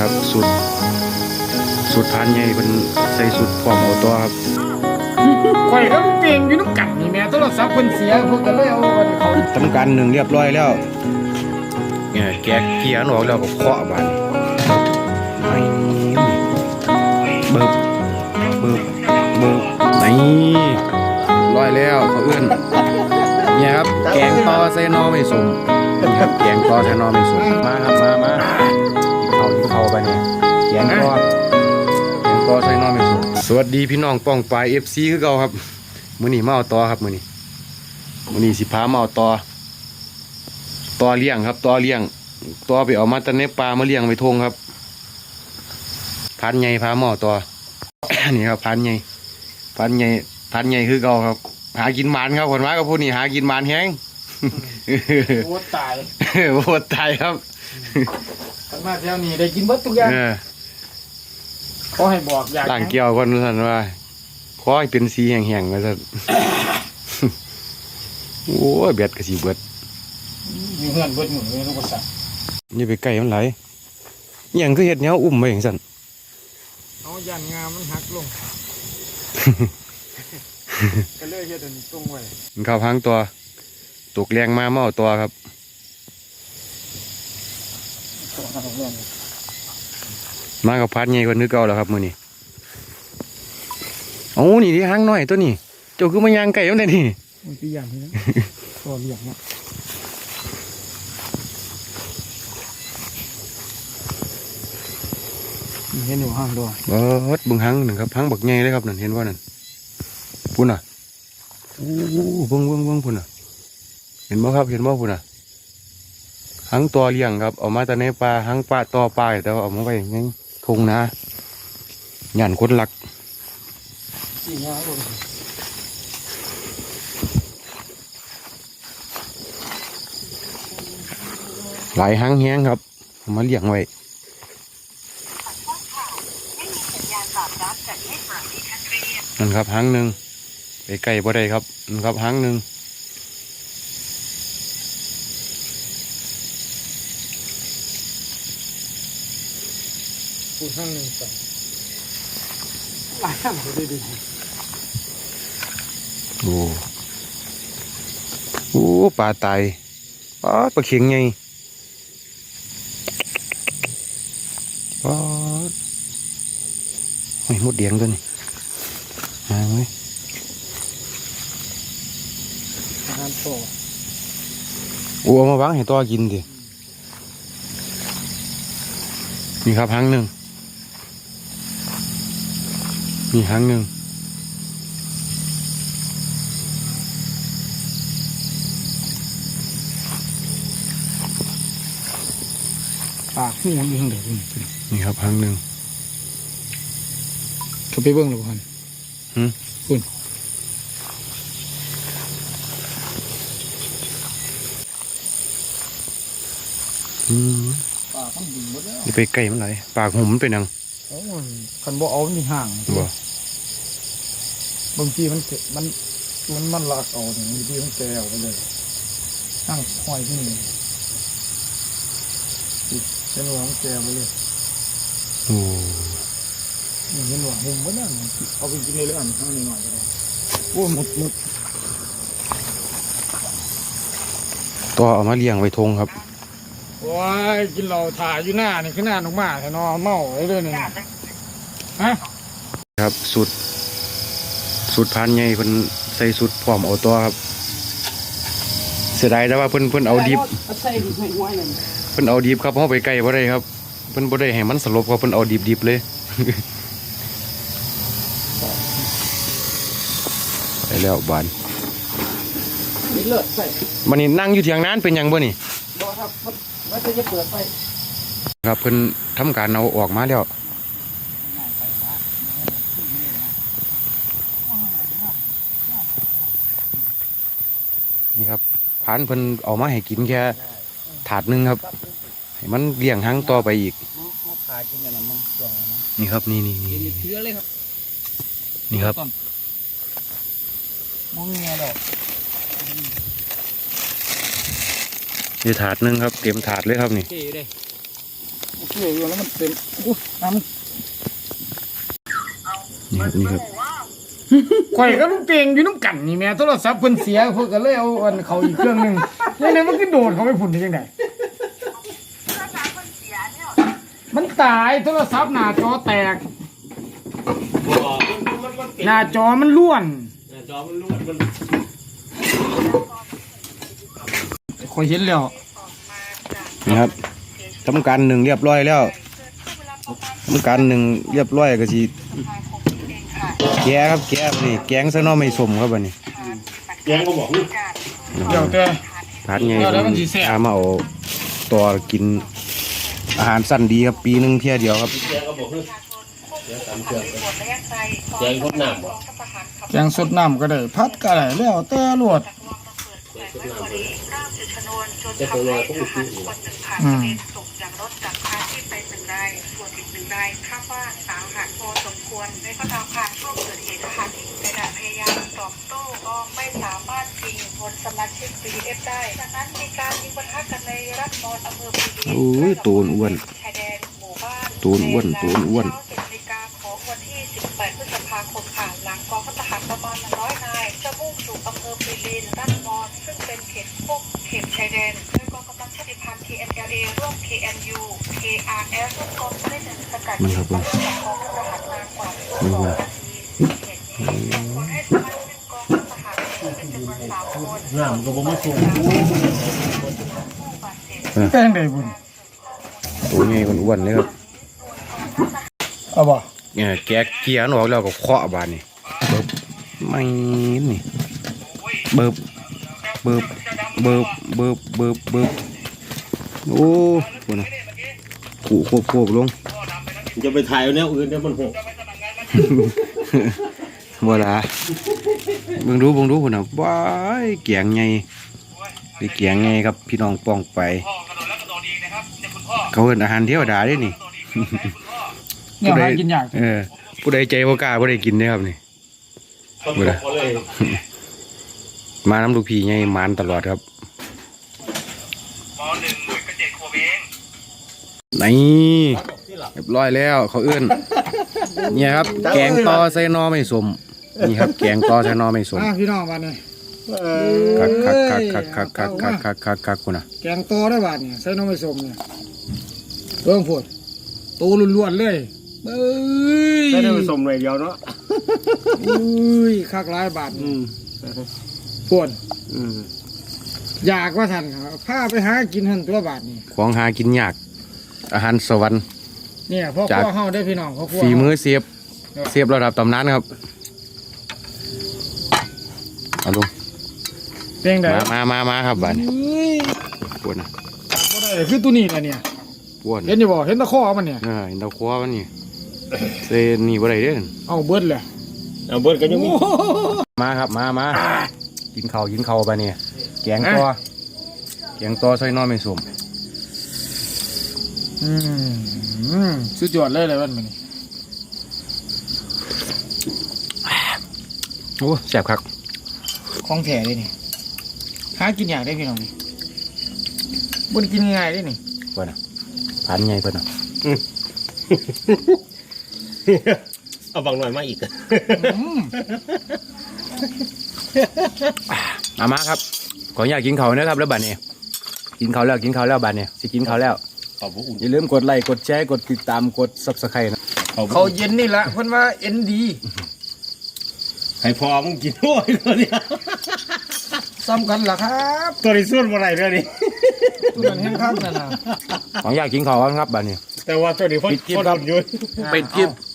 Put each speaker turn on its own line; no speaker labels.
ครับสุดสุดพันใหญ่เป็นใส่สุดพร้อมเอาตัวครับ
ข่อยก็เปลี่ยนอยู่น้ำกันนี่แม่โทรศัพท์เพิ่นเสียเพิ่นก็เลยเอาอันเขา
ทำการหนึ่งเรียบร้อยแล้วเนี่ยแกะเกียร์ออกแล้วก็เคาะบานไม่เบิบเบิบเบิบนี่ร้อยแล้วเขาเอื้อนเนี่ยครับแกงต่อใส่หนอไม่สมนี่ครับแกงต่อใส่หนอไม่สมมาครับมา แกงต่อแกงต่อใส่หนอไม่สมสวัสดีพี่น้องป้องปลายเอฟซีคือเก่าครับมื้อนี้มาเอาต่อครับมื้อนี้วันนี้สิพามาเอาตอตอเลี้ยงครับตอเลี้ยงตอไปเอามาแตะในปลามาเลี้ยงไปทงครับ พันใหญ่พามาเอาตอนี่ครับพันใหญ่พันใหญ่พันใหญ่คือเก่าครับ หากินหมันครับคนมากับพวกนี้หากินหมันแห้ง
โอ้ตาย
โอ้ตายครับ
คันมาแถวนี้ได้กินเบิดทุกอย่าง
เออ
ขอให้บอกอยาก
ล่างเกี่ยวคนสันว่าขอให้เป็นสีแห้งๆมาสันโอ้ยเบียดกระสีเบิด
อยู่เฮือนเบิดหมู่เลยลูกกษัตริย์
อย่าไปใกล้มันไหลอหย่างคือเห็ดเนี้ยอุ้มไปอย่างสัน
เอายันงามมันหักลงก็เลยเฮ็ดอันนี้ตรงไว้
มันเข้าพังตัวตกแรงมาเมาเอาตัวครับ
ตัวหักลง
มากับพัดใหญ่กว่านึกเก่าแล้วครับมือนี้โอ้นี่ที่หางน้อยตัวนี้เจ้าคือมายางไก่มันได้นี่
มันคืออย่างนี้นะตัวเลี้ยงเนาะนี่เห็นอยู่ห้างด้วย
เบิดเบึงหางหนึ่งครับหางบักใหญ่เลยครับนั่นเห็นว่านั่นพุ่นอะโอ้เบิ้งเบิ้งเบิ้งพุ่นอะ เห็นบ่ครับเห็นบ่พุ่นอะหางตัวเลี้ยงครับ เอามาแต่ในปลาหางปลาต่อปลาแต่ว่าเอามาไว้อยัง ทงนาหยันคนหลัก
หลา
ยหางแห้งครับ มาเลี้ยงไว้นั่นครับหางหนึ่งไปไก่บ่ได้ครับนั่นครับหางหนึ่ง
พูดห้างหนึ่งก่อนหลายห้างเลยดี
โอ้โอ้ปลาตายปลาปลาเข็งไงปลาโอ้ยมดเดียงตัวนี้หางไหม
อาหารโต
โอ้เอามาวางให้ตัวกินดินี่ครับหางหนึ่ง นี่หางหนึ่ง
ปากหูอยู่ข้างเดียวคุณ
นี่ครับหางหนึ่ง
เขาไปเบิ้งหรือเปล่า
หืม
คุณ
อืม
ปากมันดิ่งหมดแล้ว
อย่าไปไก่มันไหลายปากหุ่มมันเป็นหยัง
โอ้ยคันบ่เอามันมีห่าง
บ่
บางทีมันเกมันมันมันลากเอาเนี่ยบางทีมันแกวไปเลยนั่งห้อยที่นี่อีกเห็นว่ามันแกวไปเลย
โอ้
นี่เห็นว่าหุ่มหมดแล้วเอาไปกินเลยเลยอันข้างนี้หน่อยก็ได้โอ้ยหมดหมด
ตัวเอามาเลี้ยงไว้ทงครับ
ว้ายกินเหล้าถ่ายอยู่หน้านี่คือหน้าหนุกมาแต่นอเมาไอ้เรื่องนี้ฮะ
ครับสุดสุดพันใหญ่เพิ่นใส่สุดพร้อมเอาตัวครับ เสียดายแต่ว่าเพิ่นเพิ่นเอาดิบ
ใส่ดิบให้ไว้นั่น
เพิ่นเอาดิบครับเฮาไปไกลบ่ได้ครับเพิ่นบ่ได้ให้มันสลบครับเพิ่นเอาดิบดิบๆเลยไปแล้วบาน
นี่เลิศใส่
มันนี่นั่งอยู่เถียงนานเป็นหยังบ่นี่
บ่ครับ มันจะจะเปิดไฟ
ครับเพิ่นทำการเอาออกมาแล้วนี่ครับพานเพิ่นเอามาให้กินแค่ถาดหนึงครับให้มันเลี้ยงหังต่อไปอีก
มาถ่ายกินอย่างนั้นมันส่วนมัน
นี่ครับนี่นี่นี่
กินเชื้อเลยครับ
นี่ครับ
มองเงี้ยดอก
นี่ถาดหนึงครับเตรียมถาดเลยครับนี่
เก๋เลยโอเคอยู่แล้วมันเต็มโอ้น้
นี่ครับนี่ครับำ
ข่อยก็ลูกเตียงอยู่น้ำกันนี่แม่โทรศัพท์เพิ่นเสียเพิ่นก็เลยเอาอันเขาอีกเครื่องหนึงยังไงมันก็โดดเขาไปฝุ่นได้ยังไงมันตายโทรศัพท์หน้าจอแตกหน้าจอมันล้วน
จอมันรูดมัน
ข่อยเห็นแล้ว
นี่ครับทำการหนึ่งเรียบร้อยแล้วทำการหนึ่งเรียบร้อยก็สิแกะครับแกะนี่ แกงซะเนอไม่สมครับบัดนี้
แยังก็บอกนี่
เดี๋ยวแต่
พัดไง
เดี๋ยวแล้วมันสิแซ่บ
อามาเอาตัวกิน อาหารสั้นดีครับปีหนึงเที่ยเดียวครับ
แยังก็บอกนี่แยังตามเชือกแยังพดน้ำบ่
แกงสดน้ำก็ได้ พัดก็ได้แล้วแต่รวด
จะตัวน้อ ยก็ไม่ซื้ออีก
อืม
ตกจากรถจากคาที่ไปหนึ่งรายส่วนอีกหนึ่งรายคาดว่าสาหัสพอสมควรในก็ตามค่ะช่วงเกิดเหตุนะคะในขณะพยายามตอบโต้ก็ไม่สามารถยิงบนสมาชิก BDF ได้ดังนั้นมีการยิงปะทะกันในรัฐมอนอำเภอพีดี
โอ้ยตูนอ้วน
ชายแดนหมู่บ้าน
ตูนอ้วนตูนอ้วน
เมาชิกกองทหารเป็นจำนวนสามคน
น้ำก็บ่มาส่ง
ผู้บาดเจ็บ
แต่งได้บุญ
ตัวใหญ่อ้วนๆเลยครับ
เอาบ่
เนี่ยแกะเกียร์ออกแล้วก็เคาะบานนี่เบิบไม่นี่เบิบเบิบเบิบเบิบเบิบเบิบโอ้โหนะขู่ควบควบลง
จะไปถ่ายเอาแนวอื่นเดี๋ยวมันหก
บ่ละเบิ่งดูเบิ่งดูพุ่นน่ะว้ายเกียงใหญ่ได้เกียงใหญ่ครับพี่น้องป้องไป เขาเอิ้นอาหารเทวดาเด้นี่
เนี่ยหากินยาก
เออ ผู้ใดใจบ่กล้าบ่ได้กินเด้ครับนี่
คน
เวลา
เขาเลย
มาน้ำลูกพี่ใหญ่มานตลอดครับนี่เรี ยบร้อยแล้วเขาเอื้อนเนี่ยครับ แกงตอใส่หนอไม่สมนี่ครับ แกงตอใส่หนอไม่สม
อะพี่น้องบ้านนี้
คักคักคักคักคักคักคักคักคักคักคุณน่ะ
แกงตอได้บาทเนี่ยใส่น้องไม่สมเนี่ยเบิ่งพูดตูล้วนๆเลยเอ้ย
ใช้ได้ผสมหน่อยเดียวเนาะ
อุ้ยคักหลายบาท
อืม
ปวด
อืม
อยากว่าท่านครับพาไปหากินหันตัวบาทนี่
ของหากินยาก อาหารสวรรค์
เนี่ยพ่อค
จาก
รัวเฮาได้อพี่น้องพ่อครัว
ฝีมือ
เฮา
เสียบเสียบระดับตำนานครับเอาลง
เพลงใด
มามามามาครับบ้าน
เอ้ย
ปวดนะ
บ่ได้คือตัวนี้แหละเนี่ย
ปวด
เห็นอยู่บ่เห็นตะข้อมันเนี่ย
เออเห็นดาวคว้ามันนี่เซนี่บ่ได้เด้อ
เอาเบิดเลย
เอาเบิร์ดก็ยังมี
มาครับมามากินข้าวกินข้าวไปเนี่ยแกงตัวแกงตัวใส่หน้อไม่สม
อืมอืมสุดยอดเลยเลยวันนี้
โอ้แซ่บคัก
ของแท้เลยนี่หากินยากได้อพี่น้องนี่บ่ได้กินง่ายๆได้นี่
เพิ่นน่ะพันใหญ่เพิ่นน่ะ
เอาบางหน่อยมาอีก
อืม
มามาครับขออยากกินข้าวนะครับแล้วบัดนี้กินข้าวแล้วกินข้าวแล้วบัดนี้สิกินข้าวแล้ว
เขาบุอุ่น
อย่าลืมกดไลค์กดแชร์กดติดตามกด Subscribe นะ
เขา
เขาเย็นนี่ละเพิ่นว่าเอ็นดี
ให้พอมึงกินโอ้ยตัวเนี้ย
ซ้ำกันล่ะครับ
ตัวนี้ส่วนบ่ไรเลยนี่
ตัวนั้นแห้งคักนั่นน่ะ
ขออยากกินข้าวกันครับบัดนี้
แต่ว่าตัวนี้พ่น
ปิดคลิป
พ่น
ครับ
อยู่
ปิดคลิป
เ